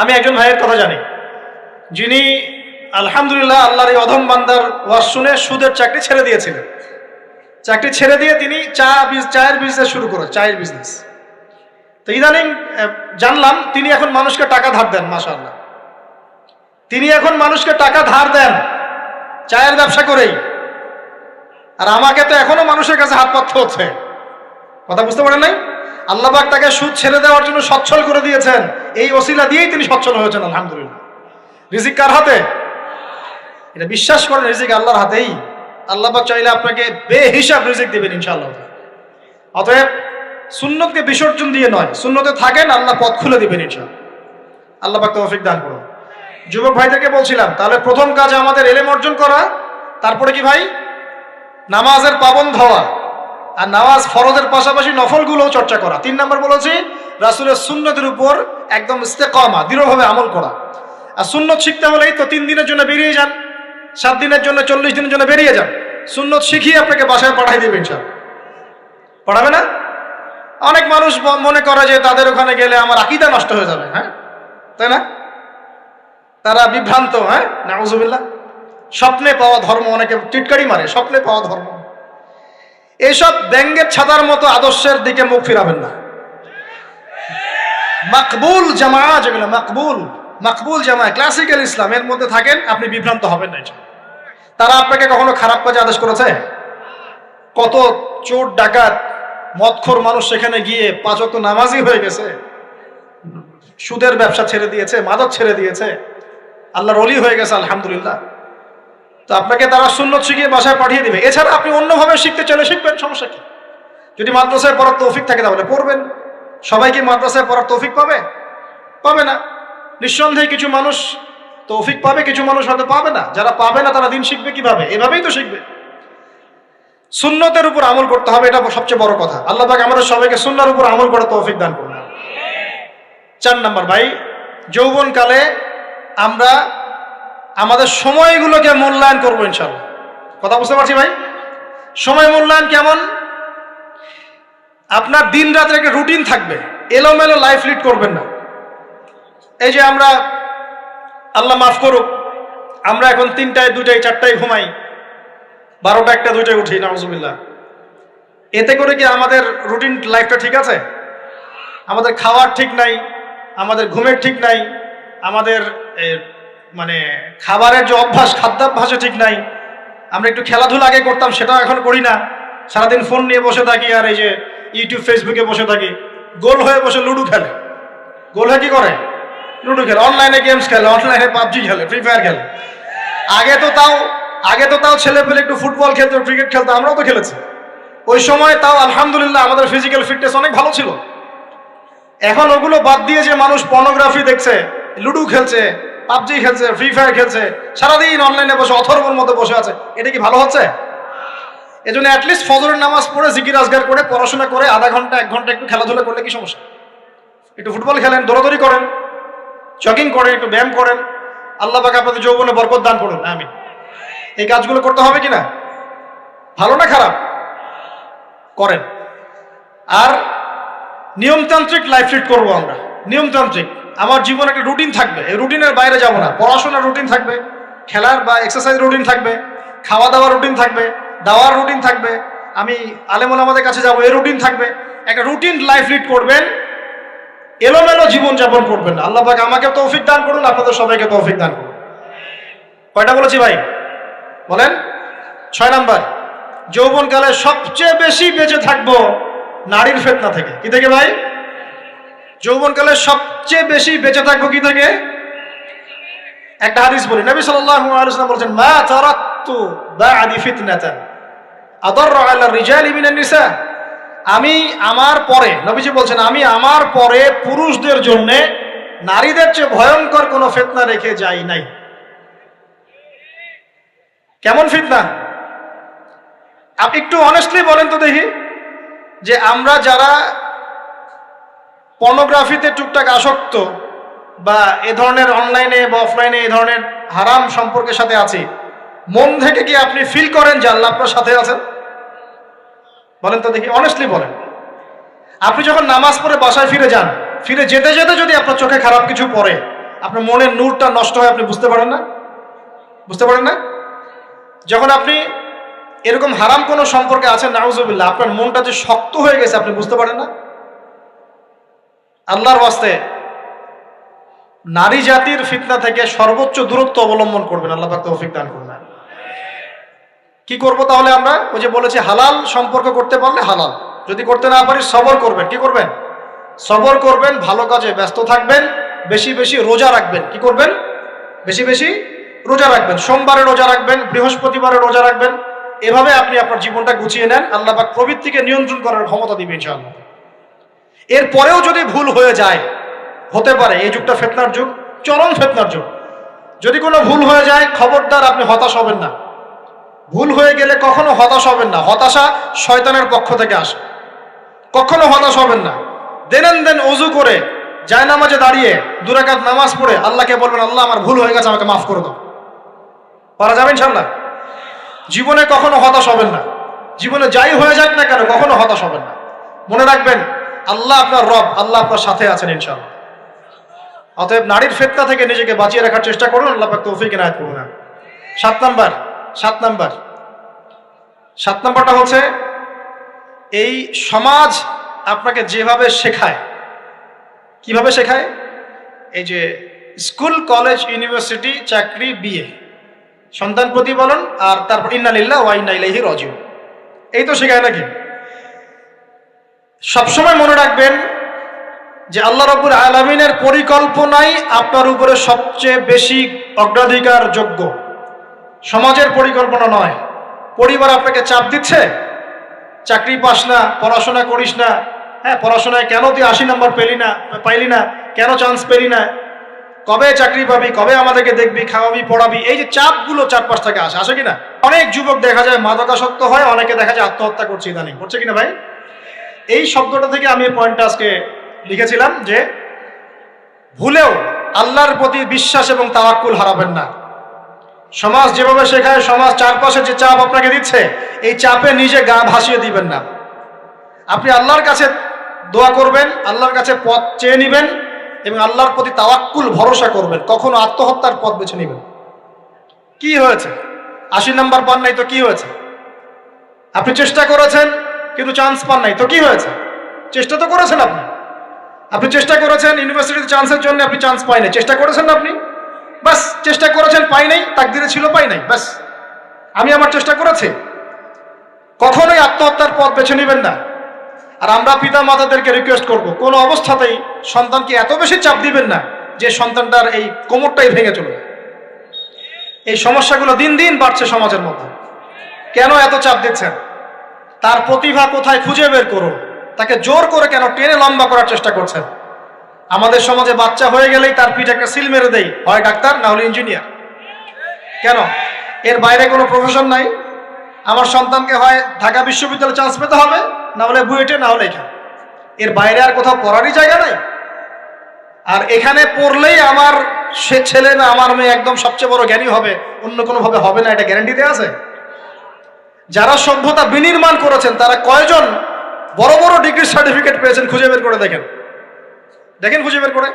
আমি একজন ভাইয়ের কথা জানি। যিনি আলহামদুলিল্লাহ আল্লাহর এই অধম বান্দার ওয়াজ শুনে সুদের চাকরি ছেড়ে দিয়েছিলেন। চাকরি ছেড়ে দিয়ে তিনি চা চায়ের বিজনেস শুরু করে চায়ের বিজনেস তো ইদানিং জানলাম তিনি এখন মানুষকে টাকা ধার দেন, মাশাআল্লাহ। তিনি এখন মানুষকে টাকা ধার দেন, চায়ের ব্যবসা করেই। আর আমাকে তো এখনও মানুষের কাছে হাত পাততে হচ্ছে। কথা বুঝতে পারেন নাই? আল্লাহবাক তাকে সুদ ছেড়ে দেওয়ার জন্য সচ্ছল করে দিয়েছেন। এই ওসিলা দিয়েই তিনি সচ্ছল হয়েছেন, আলহামদুলিল্লাহ। রিজিক কার হাতে? এটা বিশ্বাস করেন, রিজিক আল্লাহর হাতেই। আল্লাহবাক চাইলে আপনাকে বেহিসাব রিজিক দেবেন, ইনশাআল্লাহ। অতএব সুন্নতকে বিসর্জন দিয়ে নয়, সুন্নতে থাকেন, আল্লাহ পথ খুলে দিবেন, ইনশাআল্লাহ। আল্লাহবাক তৌফিক দান করুন। যুবক ভাইদেরকে বলছিলাম, তাহলে প্রথম কাজ আমাদের এলেম অর্জন করা, তারপরে কি ভাই? নামাজের পাবন হওয়া, আর নামাজ ফরজের পাশাপাশি নফলগুলোও চর্চা করা। তিন নম্বর বলেছি রাসুলের সুন্নতের উপর একদম ইস্তেকমা, দৃঢ়ভাবে আমল করা। আর সুন্নত শিখতে হলেই তো তিন দিনের জন্য বেরিয়ে যান, সাত দিনের জন্য, চল্লিশ দিনের জন্য বেরিয়ে যান। সুন্নত শিখিয়ে আপনাকে বাসায় পাঠাই দেবে ইনশাল পড়াবে না? অনেক মানুষ মনে করে যে তাদের ওখানে গেলে আমার আকিদা নষ্ট হয়ে যাবে হ্যাঁ? তাই না? তারা বিভ্রান্ত হ্যাঁ? নাউজুবিল্লাহ। স্বপ্নে পাওয়া ধর্ম অনেকে টিটকারি মারে, স্বপ্নে পাওয়া ধর্ম। এইসব ব্যঙ্গের ছাতার মতো আদর্শের দিকে মুখ ফিরাবেন না। মাকবুল জামা যেগুলো মাকবুল। মাকবুল জামা ক্লাসিক্যাল ইসলামের মধ্যে থাকেন, আপনি বিভ্রান্ত হবেন না তারা আপনাকে কখনো খারাপ কাজে আদেশ করেছে? কত চোর, ডাকাত, মদখোর মানুষ সেখানে গিয়ে পাঁচক নামাজি হয়ে গেছে। সুদের ব্যবসা ছেড়ে দিয়েছে, মাদক ছেড়ে দিয়েছে। আল্লাহর অলি হয়ে গেছে, আলহামদুলিল্লাহ। তো আপনাকে তারা সুন্নত শিখিয়ে বাসায় পাঠিয়ে দিবে। এছাড়া আপনি অন্যভাবে শিখতে চলে শিখবেন, সমস্যা কি? যদি মাদ্রাসায় পড়ার তৌফিক থাকে তাহলে পড়বেন। সবাই কি মাদ্রাসায় পড়ার তৌফিক পাবে? পাবে না। নিঃসন্দেহে কিছু মানুষ তৌফিক পাবে, কিছু মানুষ হয়তো পাবে না। যারা পাবে না, তারা দিন শিখবে কীভাবে? এভাবেই তো শিখবে। সুন্নতের উপর আমল করতে হবে, এটা সবচেয়ে বড় কথা। আল্লাহ পাক আমাদের সবাইকে সুন্নার উপর আমল করে তৌফিক দান করুন। চার নাম্বার ভাই, যৌবনকালে আমরা আমাদের সময়গুলোকে মূল্যায়ন করব ইনশাল্লাহ কথা বুঝতে পারছি ভাই? সময় মূল্যায়ন কেমন? আপনার দিন রাতের একটা রুটিন থাকবে। এলোমেলো লাইফ লিড করবেন না। এই যে আমরা, আল্লাহ মাফ করুক, আমরা এখন তিনটায় দুটায় চারটায় ঘুমাই। বারোটা একটা, দুইটায় উঠি, নাউজুবিল্লাহ। এতে করে কি আমাদের রুটিন লাইফটা ঠিক আছে? আমাদের খাওয়ার ঠিক নাই, আমাদের ঘুমের ঠিক নাই, আমাদের মানে খাবারের যে অভ্যাস, খাদ্যাভ্যাসও ঠিক নাই। আমরা একটু খেলাধুলা আগে করতাম, সেটাও এখন করি না। সারাদিন ফোন নিয়ে বসে থাকি আর এই যে ইউটিউব ফেসবুকে বসে থাকি। গোল হয়ে বসে লুডো খেলে। গোল হয়ে কি করে? লুডো খেলে। অনলাইনে গেমস খেলে অনলাইনে পাবজি খেলে ফ্রি ফায়ার খেলে। আগে তো তাও, আগে তো তাও ছেলে পেলে একটু ফুটবল খেলতো ক্রিকেট খেলতো, আমরাও তো খেলেছি। ওই সময় তাও আলহামদুলিল্লাহ আমাদের ফিজিক্যাল ফিটনেস অনেক ভালো ছিল। এখন ওগুলো বাদ দিয়ে যে মানুষ পর্নোগ্রাফি দেখছে, লুডু খেলছে পাবজি খেলছে ফ্রি ফায়ার খেলছে, সারাদিন অনলাইনে বসে, অথর্বর মধ্যে বসে আছে, এটা কি ভালো হচ্ছে? এজন্য অ্যাটলিস্ট ফজরের নামাজ পড়ে জিকির আজগার করে, পড়াশোনা করে, আধা ঘণ্টা, এক ঘণ্টা একটু খেলাধুলা করলে কি সমস্যা? একটু ফুটবল খেলেন, দৌড়াদৌড়ি করেন জগিং করেন, একটু ব্যায়াম করেন, আল্লাহ পাক আপনাদের যৌবনে বরকত দান করুন আমি এই কাজগুলো করতে হবে কি না ভালো না খারাপ? করেন। আর নিয়মতান্ত্রিক লাইফ লিড করব আমরা। নিয়মতান্ত্রিক। আমার জীবনে একটা রুটিন থাকবে। এই রুটিনের বাইরে যাব না। পড়াশোনার রুটিন থাকবে। খেলার বা এক্সারসাইজ রুটিন থাকবে। খাওয়া দাওয়ার রুটিন থাকবে। দাওয়ার রুটিন থাকবে। আমি আলেমুল আমাদের কাছে যাব এই রুটিন থাকবে। একটা রুটিন লাইফ লিড করবেন, এলোমেলো জীবন যাপন করবেন আল্লাহ পাক আমাকে তৌফিক দান করুন, আপনাদের সবাইকে তৌফিক দান করুন। কয়টা বলেছি ভাই? বলেন। ছয় নাম্বার, যৌবনকালে সবচেয়ে বেশি বেঁচে থাকব নারীর ফেতনা থেকে। কি থেকে ভাই? যৌবনকালে সবচেয়ে বেশি বেঁচে থাকব কি থেকে? একটা হাদিস বলি। নবী ওয়াসাল্লাম বলেছেন, মা আদি বা'দি ফিতনাতান। আমি আমার পরে, নবীজি বলছেন, আমি আমার পরে পুরুষদের জন্য নারীদের চেয়ে ভয়ঙ্কর কোনো ফিতনা রেখে যাই নাই। কেমন ফিতনা? আপনি একটু অনেস্টলি বলেন তো দেখি, যে আমরা যারা পর্নোগ্রাফিতে টুকটাক আসক্ত বা এ ধরনের অনলাইনে বা অফলাইনে এ ধরনের হারাম সম্পর্কের সাথে আছি, মন থেকে কি আপনি ফিল করেন যে আল্লাহ আপনার সাথে আছেন? বলেন তো দেখি অনেস্টলি বলেন। আপনি যখন নামাজ পড়ে বাসায় ফিরে যান, ফিরে যেতে যেতে যদি আপনার চোখে খারাপ কিছু পড়ে, আপনার মনের নূরটা নষ্ট হয়, আপনি বুঝতে পারেন না? বুঝতে পারেন না? যখন আপনি এরকম হারাম কোনো সম্পর্কে আছেন, নাউজুবিল্লাহ, আপনার মনটা যে শক্ত হয়ে গেছে, আপনি বুঝতে পারেন না? আল্লাহর ওয়াস্তে নারী জাতির ফিতনা থেকে সর্বোচ্চ দূরত্ব অবলম্বন করবেন, আল্লাহ পাক তৌফিক দান করবেন কি করব তাহলে আমরা? ওই যে বলেছি, হালাল সম্পর্ক করতে পারলে হালাল। যদি করতে না পারি সবর করবেন। কি করবেন? সবর করবেন, ভালো কাজে ব্যস্ত থাকবেন, বেশি বেশি রোজা রাখবেন। কি করবেন? বেশি বেশি রোজা রাখবেন। সোমবারে রোজা রাখবেন, বৃহস্পতিবারে রোজা রাখবেন। এভাবে আপনি আপনার জীবনটা গুছিয়ে নেন। আল্লাহ পাক প্রবৃত্তিকে নিয়ন্ত্রণ করার ক্ষমতা দিবে ইনশাআল্লাহ। এরপরেও যদি ভুল হয়ে যায়, হতে পারে, এই যুগটা ফেতনার যুগ, চরম ফেতনার যুগ। যদি কোনো ভুল হয়ে যায়, খবরদার আপনি হতাশ হবেন না। ভুল হয়ে গেলে কখনো হতাশ হবেন না। হতাশা শয়তানের পক্ষ থেকে আসে। কখনো হতাশ হবেন না। দেনেন দেন অজু করে যায় নামাজে দাঁড়িয়ে দুরাকাত নামাজ পড়ে আল্লাহকে বলবেন, আল্লাহ, আমার ভুল হয়ে গেছে, আমাকে মাফ করে দাও। পারা যাবে ইনশাল্লাহ জীবনে কখনো হতাশ হবেন না। জীবনে যাই হয়ে যাক না কেন, কখনো হতাশ হবেন না। মনে রাখবেন, আল্লাহ আপনার রব, আল্লাহ আপনার সাথে আছেন ইনশাল্লাহ অতএব নারীর ফেতনা থেকে নিজেকে বাঁচিয়ে রাখার চেষ্টা করুন, আল্লাহ তৌফিক এনায়েত করুন। সাত নাম্বার সাত নাম্বার। সাত নাম্বারটা হচ্ছে, এই সমাজ আপনাকে যেভাবে শেখায়, কীভাবে শেখায়? এই যে স্কুল, কলেজ, ইউনিভার্সিটি, চাকরি, বিয়ে। সন্তান প্রতিপালন আর তারপর ইন্নালিল্লাহ ওয়া ইন্না ইলাইহি রাজিউন। এই তো শেখায় নাকি? সবসময় মনে রাখবেন যে আল্লাহ রব্বুল আলমিনের পরিকল্পনাই আপনার উপরে সবচেয়ে বেশি অগ্রাধিকার যোগ্য সমাজের পরিকল্পনা নয়। পরিবার আপনাকে চাপ দিচ্ছে? চাকরি পাস না, পড়াশোনা করিস না। হ্যাঁ পড়াশোনায় কেন তুই আশি নম্বর পেলি না, পাইলি না? কেন চান্স পেলি না? কবে চাকরি পাবি, কবে আমাদেরকে দেখবি, খাওয়াবি, পড়াবি? এই যে চাপগুলো চারপাশ থেকে আসে আসে কিনা অনেক যুবক দেখা যায় মাদকাসক্ত হয়, অনেকে দেখা যায় আত্মহত্যা করছে ইদানিং। করছে কিনা ভাই? এই শব্দটা থেকে আমি পয়েন্টটা আজকে লিখেছিলাম যে, ভুলেও আল্লাহর প্রতি বিশ্বাস এবং তাওয়াক্কুল হারাবেন না। সমাজ যেভাবে শেখায়, সমাজ চারপাশে যে চাপ আপনাকে দিচ্ছে, এই চাপে নিজে গা ভাসিয়ে দিবেন না। আপনি আল্লাহর কাছে দোয়া করবেন, আল্লাহর কাছে পথ চেয়ে নেবেন এবং আল্লাহর প্রতি তাওয়াক্কুল, ভরসা করবেন। কখনো আত্মহত্যার পথ বেছে নেবেন। কি হয়েছে? আশি নাম্বার পান নাই তো কি হয়েছে? আপনি চেষ্টা করেছেন, কিন্তু চান্স পান নাই তো কি হয়েছে? চেষ্টা তো করেছেন আপনি। আপনি চেষ্টা করেছেন ইউনিভার্সিটিতে চান্সের জন্য আপনি চান্স পাই নাই চেষ্টা করেছেন আপনি? বাস, চেষ্টা করেছেন, পাই নাই, তাকদিরে ছিল, পাই নাই, বাস। আমি আমার চেষ্টা করেছি। কখনোই আত্মহত্যার পথ বেছে নেবেন না। আর আমরা পিতা মাতাদেরকে রিকোয়েস্ট করব, কোনো অবস্থাতেই সন্তানকে এত বেশি চাপ দিবেন না, যে সন্তানটার এই কোমরটাই ভেঙে চলবে এই সমস্যাগুলো দিন দিন বাড়ছে সমাজের মধ্যে। কেন এত চাপ দিচ্ছেন? তার প্রতিভা কোথায় খুঁজে বের করুন? তাকে জোর করে কেন টেনে লম্বা করার চেষ্টা করছেন? আমাদের সমাজে বাচ্চা হয়ে গেলেই তার পিঠে একটা সিল মেরে দেয় হয় ডাক্তার, না হলে ইঞ্জিনিয়ার। কেন? এর বাইরে কোনো প্রফেশন নাই। আমার সন্তানকে হয় ঢাকা বিশ্ববিদ্যালয়ে চান্স পেতে হবে, না হলে বুয়েটে, না হলে এখানে। এর বাইরে আর কোথাও পড়ারই জায়গা নাই। আর এখানে পড়লেই আমার সে ছেলে না আমার মেয়ে একদম সবচেয়ে বড় জ্ঞানী হবে, অন্য কোনোভাবে হবে না, এটা গ্যারান্টি দেওয়া আছে? যারা সভ্যতা বিনির্মাণ করেছেন, তারা কয়জন বড় বড় ডিগ্রি সার্টিফিকেট পেয়েছেন, খুঁজে বের করে দেখেন। দেখেন খুঁজে বের করে।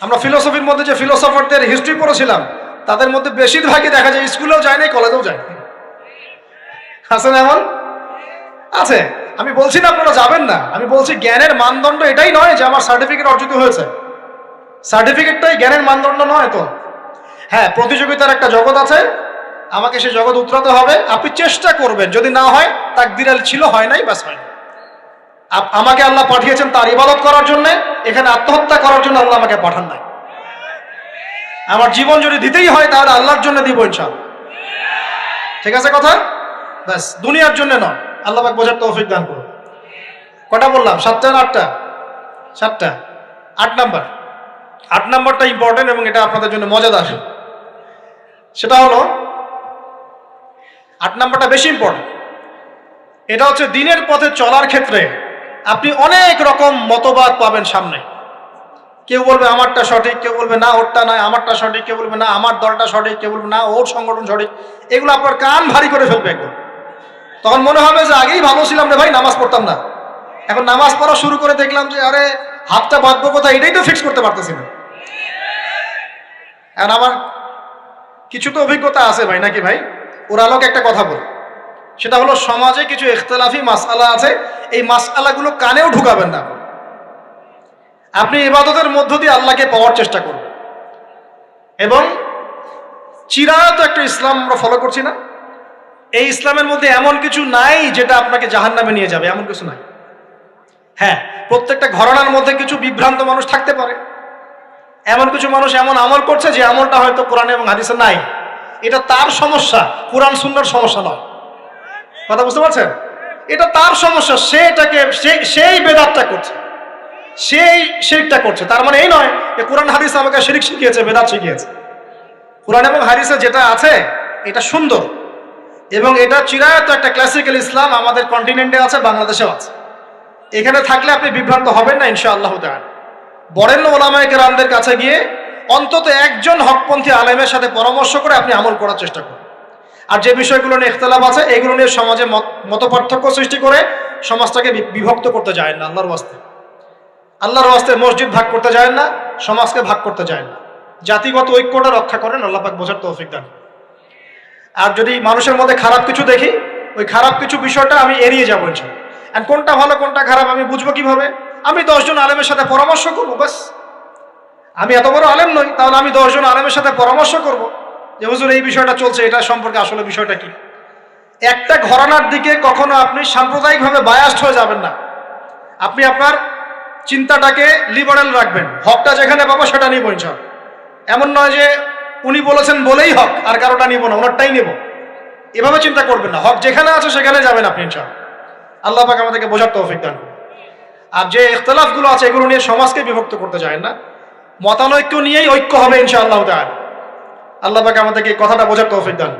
আমরা ফিলোসফির মধ্যে যে ফিলোসফারদের হিস্ট্রি পড়েছিলাম, তাদের মধ্যে বেশিরভাগই দেখা যায় স্কুলেও যায় নাই কলেজেও যায় আছে না এমন? আছে। আমি বলছি না আপনারা যাবেন না। আমি বলছি জ্ঞানের মানদণ্ড এটাই নয় যে আমার সার্টিফিকেট অর্জিত হয়েছে। সার্টিফিকেটটাই জ্ঞানের মানদণ্ড নয় তো। হ্যাঁ প্রতিযোগিতার একটা জগৎ আছে। আমাকে সে জগৎ উতরাতে হবে। আপনি চেষ্টা করবেন। যদি না হয় তাক তাকদিরাল ছিল, হয় নাই, ব্যাস, হয় আমাকে আল্লাহ পাঠিয়েছেন তার ইবাদত করার জন্য, এখানে আত্মহত্যা করার জন্য আল্লাহ আমাকে পাঠান নাই। আমার জীবন যদি দিতেই হয়, তাহলে আল্লাহর জন্য দিব ইনশাল ঠিক আছে কথা? ব্যাস, দুনিয়ার জন্য নয়। আল্লাহ পাক বোঝার তৌফিক দান করুন। কটা বললাম? সাতটা না আটটা? সাতটা। আট নাম্বার। আট নাম্বারটা ইম্পর্টেন্ট এবং এটা আপনাদের জন্য মজাদার। সেটা হলো, আট নাম্বারটা বেশি ইম্পর্টেন্ট এটা হচ্ছে দিনের পথে চলার ক্ষেত্রে আপনি অনেক রকম মতবাদ পাবেন সামনে। কেউ বলবে আমারটা সঠিক, কেউ বলবে না, ওরটা নয়, আমারটা সঠিক, কেউ বলবে না, আমার দলটা সঠিক, কেউ বলবে না, ওর সংগঠন সঠিক। এগুলো আপনার কান ভারী করে ফেলবে একদম। তখন মনে হবে যে আগেই ভালো ছিলাম রে ভাই, নামাজ পড়তাম না। এখন নামাজ পড়া শুরু করে দেখলাম যে, আরে, হাতটা বাঁধবো কোথায়? এটাই তো ফিক্স করতে পারতেছি না। আর আমার কিছু তো অভিজ্ঞতা আছে ভাই, নাকি ভাই? ওর আলোকে একটা কথা বল। সেটা হলো সমাজে কিছু ইখতলাফি মাসআলা আছে, এই মাসআলাগুলো কানেও ঢুকাবেন না। আপনি ইবাদতের মধ্য দিয়ে আল্লাহকে পাওয়ার চেষ্টা করুন। এবং চিরায়ত একটা ইসলাম আমরা ফলো করছি না। এই ইসলামের মধ্যে এমন কিছু নাই যেটা আপনাকে জাহান নামে নিয়ে যাবে, এমন কিছু নাই। হ্যাঁ প্রত্যেকটা ঘরনার মধ্যে কিছু বিভ্রান্ত মানুষ থাকতে পারে। এমন কিছু মানুষ এমন আমল করছে যে আমলটা হয়তো কোরআন এবং হাদিসে নাই। এটা তার সমস্যা, কোরআন সুন্দর সমস্যা নয়। কথা বুঝতে পারছেন? এটা তার সমস্যা, সে এটাকে সেই বেদাতটা করছে। সেই শিরকটা করছে। তার মানে এই নয় যে কোরআন, হাদিস আমাকে শিরিক শিখিয়েছে, বেদাত শিখিয়েছে। কোরআন এবং হাদিসে যেটা আছে, এটা সুন্দর। এবং এটা চিরায়ত একটা ক্লাসিক্যাল ইসলাম আমাদের কন্টিনেন্টে আছে, বাংলাদেশেও আছে। এখানে থাকলে আপনি বিভ্রান্ত হবেন না ইনশা আল্লাহ বরেণ্য ওলামায়কের রামদের কাছে গিয়ে অন্তত একজন হকপন্থী আলেমের সাথে পরামর্শ করে আপনি আমল করার চেষ্টা করুন। আর যে বিষয়গুলো নিয়ে ইখতলাফ আছে, এগুলো নিয়ে সমাজে মত পার্থক্য সৃষ্টি করে সমাজটাকে বিভক্ত করতে যায় না আল্লাহর ওয়াস্তে। আল্লাহর ওয়াস্তে মসজিদ ভাগ করতে যায় না, সমাজকে ভাগ করতে যায় না। জাতিগত ঐক্যটা রক্ষা করেন, আল্লাহ পাক বোঝার তৌফিক দান। আর যদি মানুষের মধ্যে খারাপ কিছু দেখি, ওই খারাপ কিছু বিষয়টা আমি এড়িয়ে যাব আর কোনটা ভালো, কোনটা খারাপ, আমি বুঝব কীভাবে? আমি দশজন আলেমের সাথে পরামর্শ করব বাস আমি এত বড় আলেম নই, তাহলে আমি দশজন আলেমের সাথে পরামর্শ করব। যে, হুজুর, এই বিষয়টা চলছে, এটা সম্পর্কে আসলে বিষয়টা কি? একটা ঘরানার দিকে কখনো আপনি সাম্প্রদায়িকভাবে বায়াস্ট হয়ে যাবেন না। আপনি আপনার চিন্তাটাকে লিবারেল রাখবেন। হকটা যেখানে পাবো, সেটা নিব ইনশাল এমন নয় যে উনি বলেছেন বলেই হক, আর কারোটা নিব না, ওনারটাই নেব। এভাবে চিন্তা করবেন না। হক যেখানে আছে, সেখানে যাবেন আপনি ইনশাল আল্লাহ পাক আমাদেরকে বোঝার তৌফিক দান আর যে ইখতলাফগুলো আছে, এগুলো নিয়ে সমাজকে বিভক্ত করতে চায় না। মতানৈক্য নিয়েই ঐক্য হবে ইনশাআল্লাহ তাআলা। আল্লাহ আমাদেরকে কথাটা বোঝার তৌফিক দান।